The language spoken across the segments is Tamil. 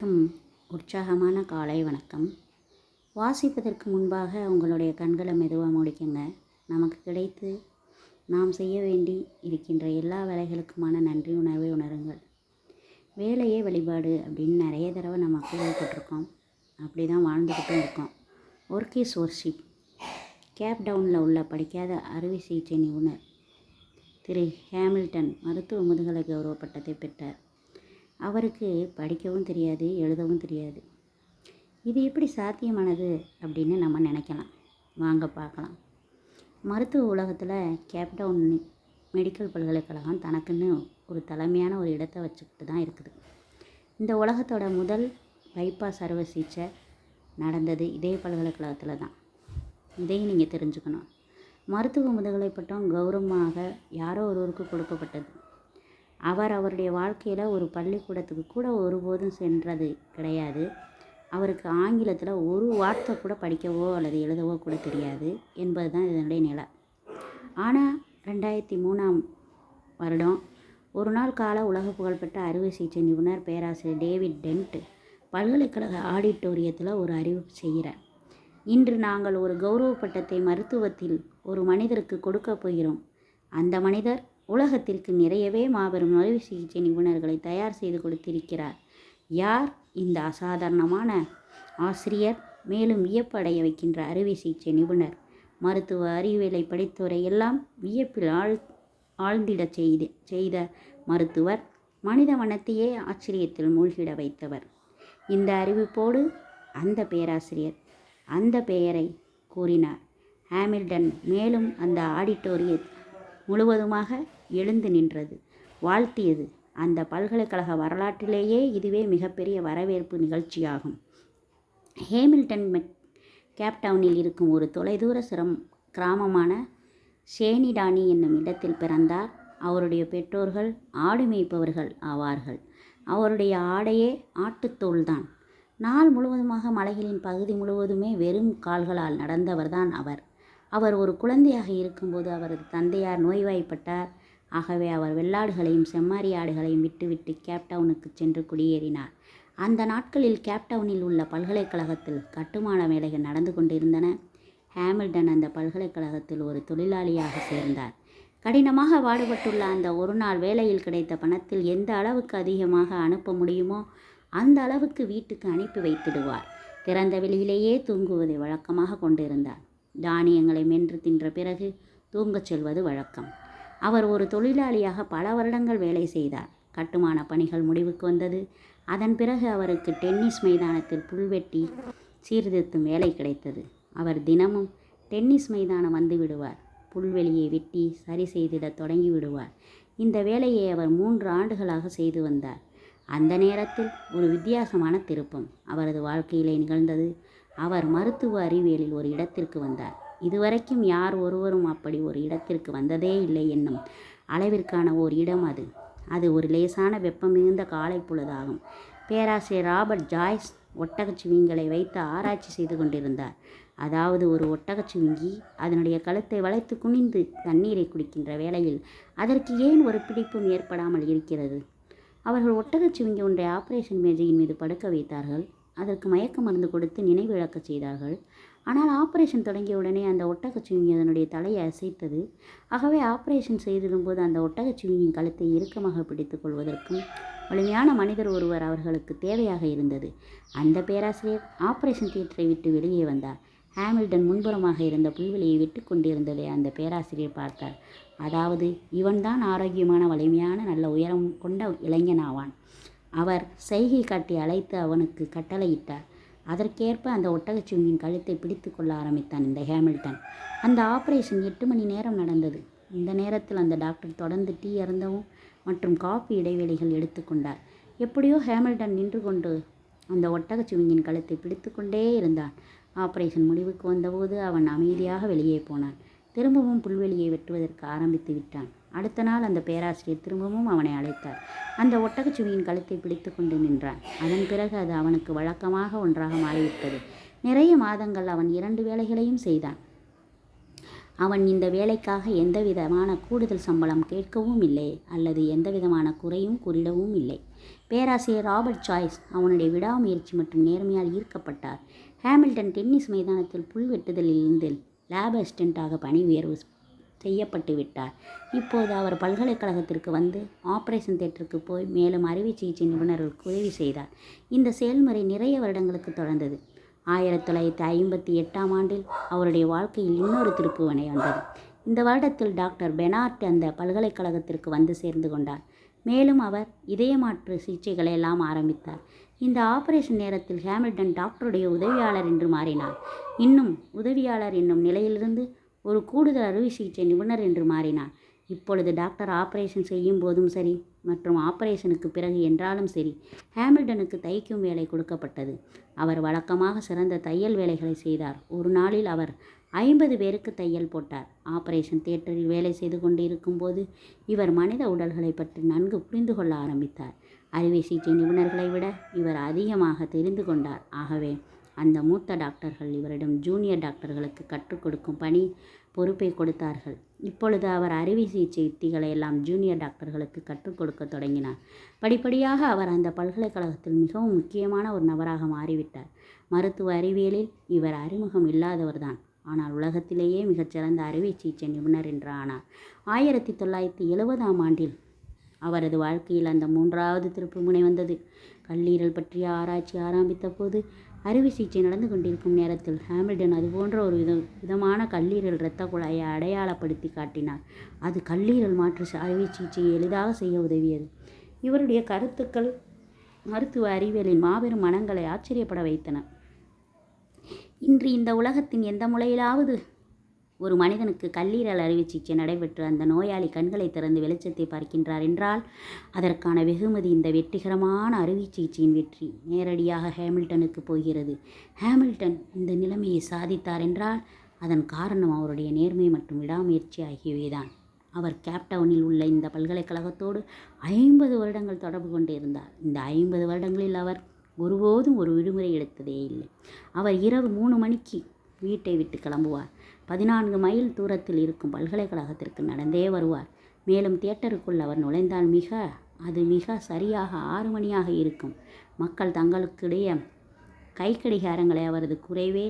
வணக்கம் உற்சாகமான காலை வணக்கம். வாசிப்பதற்கு முன்பாக உங்களுடைய கண்களை மெதுவாக முடிக்குங்க. நமக்கு கிடைத்து நாம் செய்ய வேண்டி இருக்கின்ற எல்லா வேலைகளுக்குமான நன்றி உணர்வை உணருங்கள். வேலையே வழிபாடு அப்படின்னு நிறைய தடவை நம்ம கேள்விப்பட்டிருக்கோம். அப்படி தான் வாழ்ந்துக்கிட்டும் இருக்கோம். ஒர்க் இஸ் ஒர்ஷிப் கேப் டவுனில் உள்ள படிக்காத அறுவை சிகிச்சை நிபுணர் திரு ஹேமில்டன் மருத்துவ முதுகலை கௌரவ பட்டத்தை பெற்றார். அவருக்கு படிக்கவும் தெரியாது எழுதவும் தெரியாது. இது எப்படி சாத்தியமானது அப்படின்னு நம்ம நினைக்கலாம். வாங்க பார்க்கலாம். மருத்துவ உலகத்தில் கேப்டவுன் மெடிக்கல் பல்கலைக்கழகம் தனக்குன்னு ஒரு தலைமையான ஒரு இடத்தை வச்சுக்கிட்டு தான் இருக்குது. இந்த உலகத்தோட முதல் பைபாஸ் அறுவை சிகிச்சை நடந்தது இதே பல்கலைக்கழகத்தில் தான். இதையும் நீங்கள் தெரிஞ்சுக்கணும். மருத்துவ முதுகலை பட்டம் கௌரவமாக யாரோ ஒருவருக்கு கொடுக்கப்பட்டது. அவர் அவருடைய வாழ்க்கையில் ஒரு பள்ளிக்கூடத்துக்கு கூட ஒருபோதும் சென்றது கிடையாது. அவருக்கு ஆங்கிலத்தில் ஒரு வார்த்தை கூட படிக்கவோ அல்லது எழுதவோ கூட தெரியாது என்பது தான் இதனுடைய நிலை. ஆனால் ரெண்டாயிரத்தி மூணாம் வருடம் ஒரு நாள் கால உலக புகழ்பெற்ற அறுவை சிகிச்சை நிபுணர் பேராசிரியர் டேவிட் டென்ட் பல்கலைக்கழக ஆடிட்டோரியத்தில் ஒரு அறிவிப்பு செய்கிறார். இன்று நாங்கள் ஒரு கௌரவ பட்டத்தை மருத்துவத்தில் ஒரு மனிதருக்கு கொடுக்கப் போகிறோம். அந்த மனிதர் உலகத்திற்கு நிறையவே மாபெரும் அறுவை சிகிச்சை நிபுணர்களை தயார் செய்து கொடுத்திருக்கிறார். யார்? இந்த அசாதாரணமான ஆசிரியர். மேலும் வியப்படைய வைக்கின்ற அறுவை சிகிச்சை நிபுணர். மருத்துவ அறிவியலை படித்தோரை எல்லாம் வியப்பில் ஆழ் ஆழ்ந்திடச் செய்து செய்த மருத்துவர் மனித வனத்தையே ஆச்சரியத்தில் மூழ்கிட வைத்தவர். இந்த அறிவிப்போடு அந்த பேராசிரியர் அந்த பெயரை கூறினார். ஹாமில்டன் மேலும் அந்த ஆடிட்டோரிய முழுவதுமாக எழுந்து நின்றது. வாழ்த்தியது. அந்த பல்கலைக்கழக வரலாற்றிலேயே இதுவே மிகப்பெரிய வரவேற்பு நிகழ்ச்சியாகும். ஹேமில்டன் மெக் கேப்டவுனில் இருக்கும் ஒரு தொலைதூர சிரம் கிராமமான ஷேனிடானி என்னும் இடத்தில் பிறந்தார். அவருடைய பெற்றோர்கள் ஆடு மேய்ப்பவர்கள் ஆவார்கள். அவருடைய ஆடையே ஆட்டுத்தோல்தான் நாள் முழுவதுமாக மலைகளின் பகுதி முழுவதுமே வெறும் கால்களால் நடந்தவர்தான் அவர். அவர் ஒரு குழந்தையாக இருக்கும்போது அவரது தந்தையார் நோய்வாய்ப்பட்டார். ஆகவே அவர் வெள்ளாடுகளையும் செம்மாரி ஆடுகளையும் விட்டுவிட்டு கேப்டவுனுக்கு சென்று குடியேறினார். அந்த நாட்களில் கேப்டவுனில் உள்ள பல்கலைக்கழகத்தில் கட்டுமான வேலைகள் நடந்து கொண்டிருந்தன. ஹேமில்டன் அந்த பல்கலைக்கழகத்தில் ஒரு தொழிலாளியாக சேர்ந்தார். கடினமாக பாடுபட்டுள்ள அந்த ஒரு நாள் வேலையில் கிடைத்த பணத்தில் எந்த அளவுக்கு அதிகமாக அனுப்ப முடியுமோ அந்த அளவுக்கு வீட்டுக்கு அனுப்பி வைத்திடுவார். திறந்த வெளியிலேயே தூங்குவதை வழக்கமாக கொண்டிருந்தார். தானியங்களை மென்று தின்ற பிறகு தூங்கச் செல்வது வழக்கம். அவர் ஒரு தொழிலாளியாக பல வருடங்கள் வேலை செய்தார். கட்டுமான பணிகள் முடிவுக்கு வந்தது. அதன் பிறகு அவருக்கு டென்னிஸ் மைதானத்தில் புல்வெட்டி சீர்திருத்தும் வேலை கிடைத்தது. அவர் தினமும் டென்னிஸ் மைதானம் வந்து விடுவார். புல்வெளியை வெட்டி சரி செய்திட தொடங்கி விடுவார். இந்த வேலையை அவர் மூன்று ஆண்டுகளாக செய்து வந்தார். அந்த நேரத்தில் ஒரு வித்தியாசமான திருப்பம் அவரது வாழ்க்கையிலே நிகழ்ந்தது. அவர் மருத்துவ அறிவியலில் ஒரு இடத்திற்கு வந்தார். இதுவரைக்கும் யார் ஒருவரும் அப்படி ஒரு இடத்திற்கு வந்ததே இல்லை என்னும் அளவிற்கான ஓர் இடம் அது. அது ஒரு லேசான வெப்பம் மிகுந்த காலை பொழுதாகும். பேராசிரியர் ராபர்ட் ஜாய்ஸ் ஒட்டகச்சிவிங்களை வைத்து ஆராய்ச்சி செய்து கொண்டிருந்தார். அதாவது ஒரு ஒட்டகச்சிவிங்கி அதனுடைய கழுத்தை வளைத்து குனிந்து தண்ணீரை குடிக்கின்ற வேளையில் அதற்கு ஏன் ஒரு பிடிப்பும் ஏற்படாமல் இருக்கிறது? அவர்கள் ஒட்டகச்சிவிங்கி ஒன்றை ஆபரேஷன் மேஜையின் மீது படுக்க வைத்தார்கள். அதற்கு மயக்க மருந்து கொடுத்து நினைவிழக்க செய்தார்கள். ஆனால் ஆப்ரேஷன் தொடங்கிய உடனே அந்த ஒட்டகச்சிவிங்கி அதனுடைய தலையை அசைத்தது. ஆகவே ஆப்ரேஷன் செய்திடும்போது அந்த ஒட்டகச்சிவிங்கின் கழுத்தை இறுக்கமாக பிடித்து கொள்வதற்கும் வலிமையான மனிதர் ஒருவர் அவர்களுக்கு தேவையாக இருந்தது. அந்த பேராசிரியர் ஆப்ரேஷன் தியேட்டரை விட்டு வெளியே வந்தார். ஹேமில்டன் முன்புறமாக இருந்த புல்வெளியை விட்டு கொண்டிருந்ததை அந்த பேராசிரியர் பார்த்தார். அதாவது இவன்தான் ஆரோக்கியமான வலிமையான நல்ல உயரம் கொண்ட இளைஞனாவான். அவர் செய்கை காட்டி அழைத்து அவனுக்கு கட்டளையிட்டார். அதற்கேற்ப அந்த ஒட்டகச்சிவிங்கின் கழுத்தை பிடித்து கொள்ள ஆரம்பித்தான் இந்த ஹேமில்டன். அந்த ஆப்ரேஷன் எட்டு மணி நேரம் நடந்தது. இந்த நேரத்தில் அந்த டாக்டர் தொடர்ந்து டீ அருந்தவும் மற்றும் காஃபி இடைவெளிகள் எடுத்துக்கொண்டார் எப்படியோ ஹேமில்டன் நின்று கொண்டு அந்த ஒட்டகச்சிவிங்கின் கழுத்தை பிடித்து கொண்டே இருந்தான். ஆப்ரேஷன் முடிவுக்கு வந்தபோது அவன் அமைதியாக வெளியே போனான். திரும்பவும் புல்வெளியை வெட்டுவதற்கு ஆரம்பித்து விட்டான். அடுத்த நாள் அந்த பேராசிரியர் திரும்பவும் அவனை அழைத்தார். அந்த ஒட்டகச்சுவியின் கழுத்தை பிடித்து கொண்டு நின்றான். அதன் பிறகு அது அவனுக்கு வழக்கமாக ஒன்றாக மாறிவிட்டது. நிறைய மாதங்கள் அவன் இரண்டு வேலைகளையும் செய்தான். அவன் இந்த வேலைக்காக எந்த விதமான கூடுதல் சம்பளம் கேட்கவும் இல்லை அல்லது எந்த விதமான குறையும் குறிடவும் இல்லை. பேராசிரியர் ராபர்ட் சாய்ஸ் அவனுடைய விடாமுயற்சி மற்றும் நேர்மையால் ஈர்க்கப்பட்டார். ஹேமில்டன் டென்னிஸ் மைதானத்தில் புல் வெட்டுதலில் இருந்து லேப் அசிஸ்டண்ட்டாக பணி உயர்வு செய்யப்பட்டு விட்டார். இப்போது அவர் பல்கலைக்கழகத்திற்கு வந்து ஆபரேஷன் தேட்டருக்கு போய் மேலும் அறுவை சிகிச்சை நிபுணர்களுக்கு உதவி செய்தார். இந்த செயல்முறை நிறைய வருடங்களுக்கு தொடர்ந்தது. ஆயிரத்தி தொள்ளாயிரத்தி ஐம்பத்தி எட்டாம் ஆண்டில் அவருடைய வாழ்க்கையில் இன்னொரு திருப்புவனை வந்தது. இந்த வருடத்தில் டாக்டர் பெனார்ட் அந்த பல்கலைக்கழகத்திற்கு வந்து சேர்ந்து கொண்டார். மேலும் அவர் இதயமாற்று சிகிச்சைகளை எல்லாம் ஆரம்பித்தார். இந்த ஆபரேஷன் நேரத்தில் ஹேமில்டன் டாக்டருடைய உதவியாளர் என்று மாறினார். இன்னும் உதவியாளர் என்னும் நிலையிலிருந்து ஒரு கூடுதல் அறுவை சிகிச்சை நிபுணர் என்று மாறினார். இப்பொழுது டாக்டர் ஆபரேஷன் செய்யும் போதும் சரி மற்றும் ஆபரேஷனுக்கு பிறகு என்றாலும் சரி ஹேமில்டனுக்கு தைக்கும் வேலை கொடுக்கப்பட்டது. அவர் வழக்கமாக சிறந்த தையல் வேலைகளை செய்தார். ஒரு நாளில் அவர் ஐம்பது பேருக்கு தையல் போட்டார். ஆபரேஷன் தியேட்டரில் வேலை செய்து கொண்டிருக்கும் இருக்கும்போது இவர் மனித உடல்களை பற்றி நன்கு புரிந்து கொள்ள ஆரம்பித்தார். அறுவை சிகிச்சை நிபுணர்களை விட இவர் அதிகமாக தெரிந்து கொண்டார். ஆகவே அந்த மூத்த டாக்டர்கள் இவரிடம் ஜூனியர் டாக்டர்களுக்கு கற்றுக் கொடுக்கும் பணி பொறுப்பை கொடுத்தார்கள். இப்பொழுது அவர் அறுவை சிகிச்சை யுத்திகளை எல்லாம் ஜூனியர் டாக்டர்களுக்கு கற்றுக் கொடுக்க தொடங்கினார். படிப்படியாக அவர் அந்த பல்கலைக்கழகத்தில் மிகவும் முக்கியமான ஒரு நபராக மாறிவிட்டார். மருத்துவ அறிவியலில் இவர் அறிமுகம் இல்லாதவர்தான். ஆனால் உலகத்திலேயே மிகச்சிறந்த அறுவை சிகிச்சை நிபுணர் என்று ஆனார். ஆயிரத்தி தொள்ளாயிரத்தி எழுபதாம் ஆண்டில் அவரது வாழ்க்கையில் அந்த மூன்றாவது திருப்பு முனை வந்தது. கல்லீரல் பற்றிய ஆராய்ச்சி ஆரம்பித்த போது அறுவை சிகிச்சை நடந்து கொண்டிருக்கும் நேரத்தில் ஹாமில்டன் அதுபோன்ற ஒரு வித விதமான கல்லீரல் இரத்த குழாயை அடையாளப்படுத்தி காட்டினார். அது கல்லீரல் மாற்று அறுவை சிகிச்சையை எளிதாக செய்ய உதவியது. இவருடைய கருத்துக்கள் மருத்துவ அறிவியலின் மாபெரும் மனங்களை ஆச்சரியப்பட வைத்தன. இன்று இந்த உலகத்தின் எந்த முலையிலாவது ஒரு மனிதனுக்கு கல்லீரல் அறுவை சிகிச்சை நடைபெற்று அந்த நோயாளி கண்களை திறந்து வெளிச்சத்தை பார்க்கின்றார் என்றால் அதற்கான வெகுமதி இந்த வெற்றிகரமான அறுவை சிகிச்சையின் வெற்றி நேரடியாக ஹேமில்டனுக்கு போகிறது. ஹேமில்டன் இந்த நிலைமையை சாதித்தார் என்றால் அதன் காரணம் அவருடைய நேர்மை மற்றும் விடாமுயற்சி ஆகியவைதான். அவர் கேப்டவுனில் உள்ள இந்த பல்கலைக்கழகத்தோடு ஐம்பது வருடங்கள் தொடர்பு கொண்டிருந்தார் இந்த ஐம்பது வருடங்களில் அவர் ஒருபோதும் ஒரு விடுமுறை எடுத்ததே இல்லை. அவர் இரவு மூணு மணிக்கு வீட்டை விட்டு கிளம்புவார். பதினான்கு மைல் தூரத்தில் இருக்கும் பல்கலைக்கழகத்திற்கு நடந்தே வருவார். மேலும் தியேட்டருக்குள் அவர் நுழைந்தால் மிக அது மிக சரியாக ஆறு மணியாக இருக்கும். மக்கள் தங்களுக்கிடையே கைக்கடிகாரங்களை அவரது குறைவே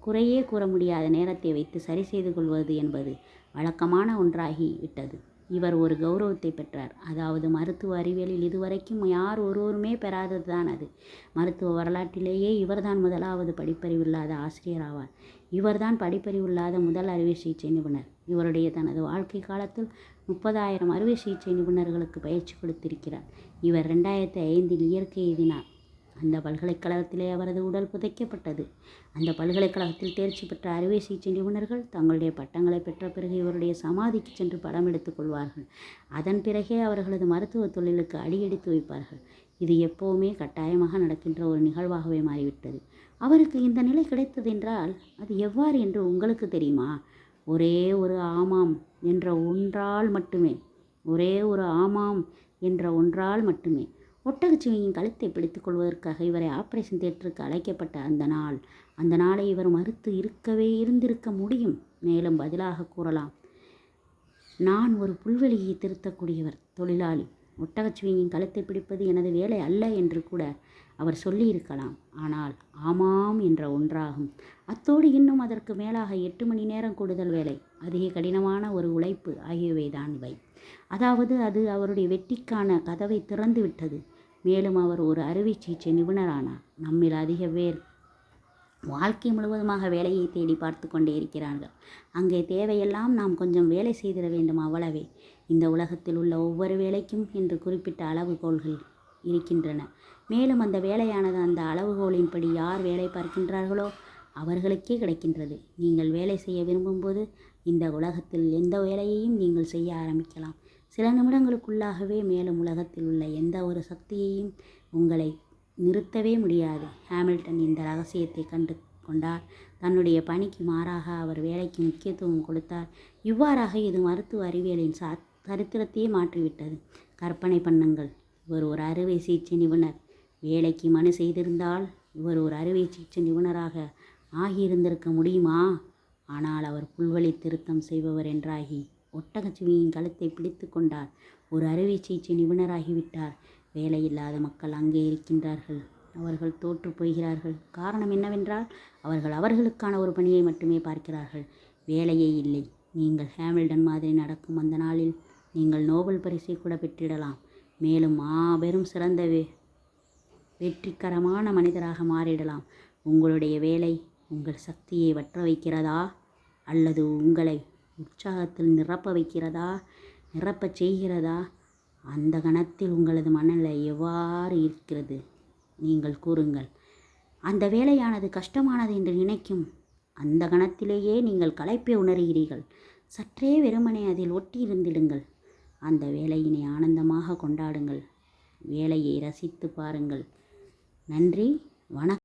குறையே கூற முடியாத நேரத்தை வைத்து சரி செய்து கொள்வது என்பது வழக்கமான ஒன்றாகி விட்டது இவர் ஒரு கௌரவத்தை பெற்றார். அதாவது மருத்துவ அறிவியலில் இதுவரைக்கும் யார் ஒருவருமே பெறாதது தான் அது. மருத்துவ வரலாற்றிலேயே இவர்தான் முதலாவது படிப்பறிவில்லாத ஆசிரியர் ஆவார். இவர்தான் படிப்பறிவில்லாத முதல் அறுவை சிகிச்சை நிபுணர். இவருடைய தனது வாழ்க்கை காலத்தில் முப்பதாயிரம் அறுவை சிகிச்சை நிபுணர்களுக்கு பயிற்சி கொடுத்திருக்கிறார். இவர் ரெண்டாயிரத்தி ஐந்தில் இயற்கை எழுதினார் அந்த பல்கலைக்கழகத்திலே அவரது உடல் புதைக்கப்பட்டது. அந்த பல்கலைக்கழகத்தில் தேர்ச்சி பெற்ற அறுவை சிகிச்சை நிபுணர்கள் தங்களுடைய பட்டங்களை பெற்ற பிறகு இவருடைய சமாதிக்கு சென்று படம் எடுத்துக் கொள்வார்கள். அதன் பிறகே அவர்களது மருத்துவ தொழிலுக்கு அடியெடுத்து வைப்பார்கள். இது எப்போவுமே கட்டாயமாக நடக்கின்ற ஒரு நிகழ்வாகவே மாறிவிட்டது. அவருக்கு இந்த நிலை கிடைத்தது என்றால் அது எவ்வாறு என்று உங்களுக்கு தெரியுமா? ஒரே ஒரு ஆமாம் என்ற ஒன்றால் மட்டுமே ஒரே ஒரு ஆமாம் என்ற ஒன்றால் மட்டுமே ஒட்டகச்சிவியின் கழுத்தை பிடித்துக் கொள்வதற்காக இவரை ஆபரேஷன் தியேட்டருக்கு அழைக்கப்பட்ட அந்த நாள். அந்த நாளை இவர் மறுத்து இருக்கவே இருந்திருக்க முடியும். மேலும் பதிலாக கூறலாம். நான் ஒரு புல்வெளியை திருத்தக்கூடியவர் தொழிலாளி. ஒட்டகச்சிவியின் கழுத்தை பிடிப்பது எனது வேலை அல்ல என்று கூட அவர் சொல்லியிருக்கலாம். ஆனால் ஆமாம் என்ற ஒன்றாகும். அத்தோடு இன்னும் அதற்கு மேலாக எட்டு மணி நேரம் கூடுதல் வேலை. அதிக கடினமான ஒரு உழைப்பு ஆகியவை தான் இவை. அதாவது அது அவருடைய வெற்றிக்கான கதவை திறந்து விட்டது மேலும் அவர் ஒரு அறுவை சிகிச்சை நிபுணரானார் நம்மில் அதிக பேர் வாழ்க்கை முழுவதுமாக வேலையை தேடி பார்த்து கொண்டே இருக்கிறார்கள். அங்கே தேவையெல்லாம் நாம் கொஞ்சம் வேலை செய்திட வேண்டும் அவ்வளவே. இந்த உலகத்தில் உள்ள ஒவ்வொரு வேலைக்கும் என்று குறிப்பிட்ட அளவுகோல்கள் இருக்கின்றன. மேலும் அந்த வேலையானது அந்த அளவுகோலின்படி யார் வேலை பார்க்கின்றார்களோ அவர்களுக்கே கிடைக்கின்றது. நீங்கள் வேலை செய்ய விரும்பும்போது இந்த உலகத்தில் எந்த வேலையையும் நீங்கள் செய்ய ஆரம்பிக்கலாம். சில நிமிடங்களுக்குள்ளாகவே மேலும் உலகத்தில் உள்ள எந்த ஒரு சக்தியையும் உங்களை நிறுத்தவே முடியாது. ஹாமில்டன் இந்த ரகசியத்தை கண்டு கொண்டார். தன்னுடைய பணிக்கு மாறாக அவர் வேலைக்கு முக்கியத்துவம் கொடுத்தார். இவ்வாறாக இது மருத்துவ அறிவியலின் சா சரித்திரத்தையே மாற்றிவிட்டது. கற்பனை பண்ணுங்கள். இவர் ஒரு அறுவை சிகிச்சை நிபுணர். வேலைக்கு மனு செய்திருந்தால் இவர் ஒரு அறுவை சிகிச்சை நிபுணராக ஆகியிருந்திருக்க முடியுமா? ஆனால் அவர் புல்வெளி திருத்தம் செய்பவர் என்றாகி ஒட்டகச்சிவியின் கழுத்தை பிடித்து கொண்டார். ஒரு அறுவை சிகிச்சை நிபுணராகிவிட்டார். வேலையில்லாத மக்கள் அங்கே இருக்கின்றார்கள். அவர்கள் தோற்று போகிறார்கள். காரணம் என்னவென்றால் அவர்கள் அவர்களுக்கான ஒரு பணியை மட்டுமே பார்க்கிறார்கள். வேலையே இல்லை. நீங்கள் ஹேமில்டன் மாதிரி நடக்கும் அந்த நாளில் நீங்கள் நோபல் பரிசை கூட பெற்றிடலாம். மேலும் மாபெரும் சிறந்த வே வெற்றிகரமான மனிதராக மாறிடலாம். உங்களுடைய வேலை உங்கள் சக்தியை வற்ற வைக்கிறதா? அல்லது உங்களை உற்சாகத்தில் நிரப்ப வைக்கிறதா? நிரப்பச் செய்கிறதா? அந்த கணத்தில் உங்களது மனநிலை எவ்வாறு இருக்கிறது? நீங்கள் கூறுங்கள். அந்த வேலையானது கஷ்டமானது என்று நினைக்கும். அந்த கணத்திலேயே நீங்கள் களைப்பை உணர்கிறீர்கள். சற்றே வெறுமனே அதில் ஒட்டி இருந்திடுங்கள். அந்த வேலையினை ஆனந்தமாக கொண்டாடுங்கள். வேலையை ரசித்து பாருங்கள். நன்றி. வணக்கம்.